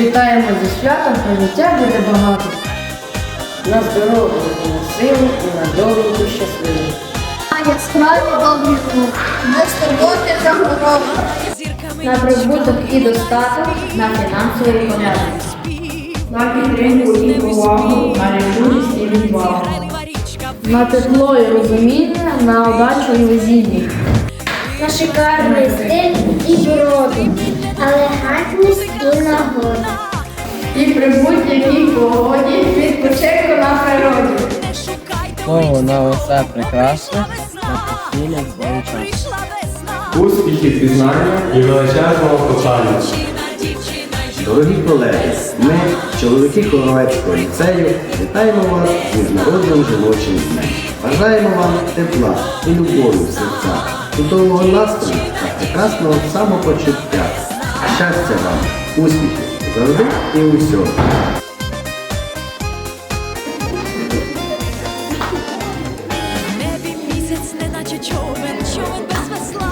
Вітаємо зі святом, хай життя буде багато. На здоров'я, і на силу, і на довгу щасливу. А яскраві добрі руки, без турботи та хвороби. На прибуток і достаток, на фінансовий порядок. на підтримку і повагу, на рішучість і відвагу. На тепло і розуміння, на удачу і везіння. На шикарний стиль і природу, елегантність і нагоду. І при будь-якій погоді відпочинку на природі. Слово на усе прекрасне, на постійне свій час. успіхів пізнання і величезного кохання. Дорогі колеги, ми, чоловіки Коловецького ліцею, вітаємо вас з міжнародним жіночим днем. Бажаємо вам тепла і любові в серцях, чудового настрою та прекрасного самопочуття. Щастя вам, успіхів, завжди і усього. Небі місяць, неначе човен, човен без весла,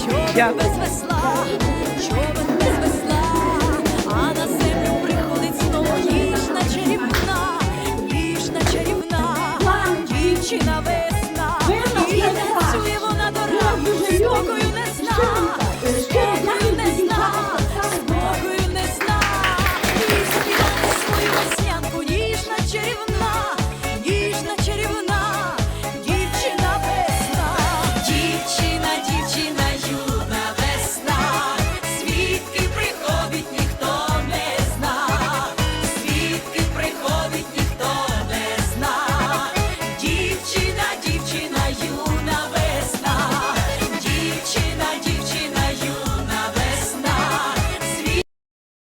човен без весла, човен без весла, а на землю приходить знову ніжна чарівна, ніжна чарівна, дівчина весна, і танцює вона до ранку, спокою не зна.